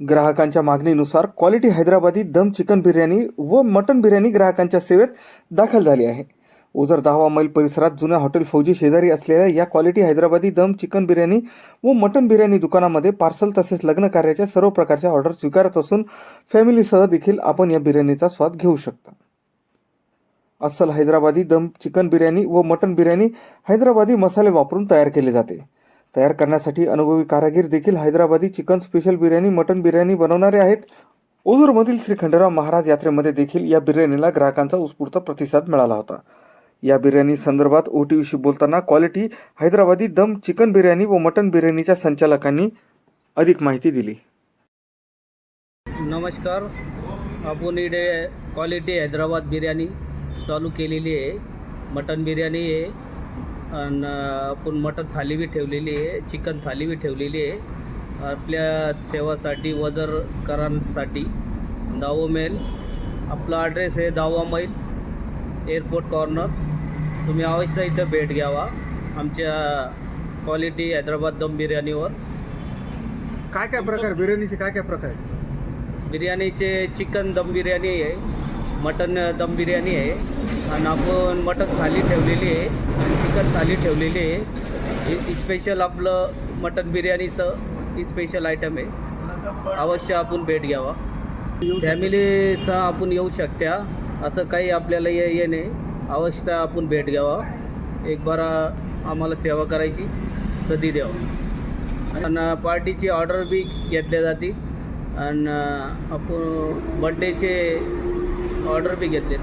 ग्राहकांच्या मागणीनुसार quality Hyderabadi dum chicken biryani व मटन बिर्याणी ग्राहकांच्या सेवेत दाखल झाली आहे. ओझर दहावा मैल परिसरात जुन्या हॉटेल फौजी शेजारी असलेल्या या क्वालिटी हैदराबादी दम चिकन बिर्याणी व मटन बिर्याणी दुकानामध्ये पार्सल तसेच लग्न कार्याच्या सर्व प्रकारच्या ऑर्डर स्वीकारत असून फॅमिलीसह देखील आपण या बिर्याणीचा स्वाद घेऊ शकता. अस्सल हैदराबादी दम चिकन बिर्याणी व मटन बिर्याणी हैदराबादी मसाले वापरून तयार केले जाते. तयार करण्यासाठी अनुभवी कारागीर देखील Hyderabadi chicken special biryani mutton biryani बनवणारे आहेत. ओझूरमधील श्री खंडेराव महाराज यात्रेमध्ये देखील या बिर्याणीला ग्राहकांचा उत्स्फूर्त प्रतिसाद मिळाला होता. या बिर्याणी संदर्भात ओ टी व्हीशी बोलताना क्वालिटी हैदराबादी दम चिकन बिर्याणी व मटन बिर्याणीच्या संचालकांनी अधिक माहिती दिली. नमस्कार. आपण इथे क्वालिटी हैदराबाद बिर्याणी चालू केलेली आहे. मटन बिर्याणी आहे. आणि आपण मटन थाली बी ठेवलेली आहे चिकन थाली बी ठेवलेली आहे. आपल्या सेवासाठी वजरकरांसाठी दावो मेल. आपला ॲड्रेस आहे दावा मैल एअरपोर्ट कॉर्नर तुम्ही अवश्य इथं भेट घ्यावा. आमच्या क्वालिटी हैदराबाद दम बिर्याणीवर. काय काय प्रकार? बिर्याणीचे काय काय प्रकार बिर्याणीचे चिकन दम बिर्याणी आहे मटन दम बिर्याणी आहे. आणि आपण मटन थाली ठेवलेली आहे आणि चिकन थाली ठेवलेली आहे. हे स्पेशल आपलं मटन बिर्याणीचं ही स्पेशल आयटम आहे. अवश्य आपण भेट घ्यावा. फॅमिलीसह आपण येऊ शकत्या. असं काही आपल्याला ये ये नाही. अवश्य आपण भेट घ्यावा. एक बारा आम्हाला सेवा करायची सधी द्यावा. आणि पार्टीची ऑर्डर बी घेतल्या जाते आणि आपण बड्डेचे ऑर्डर बी घेतले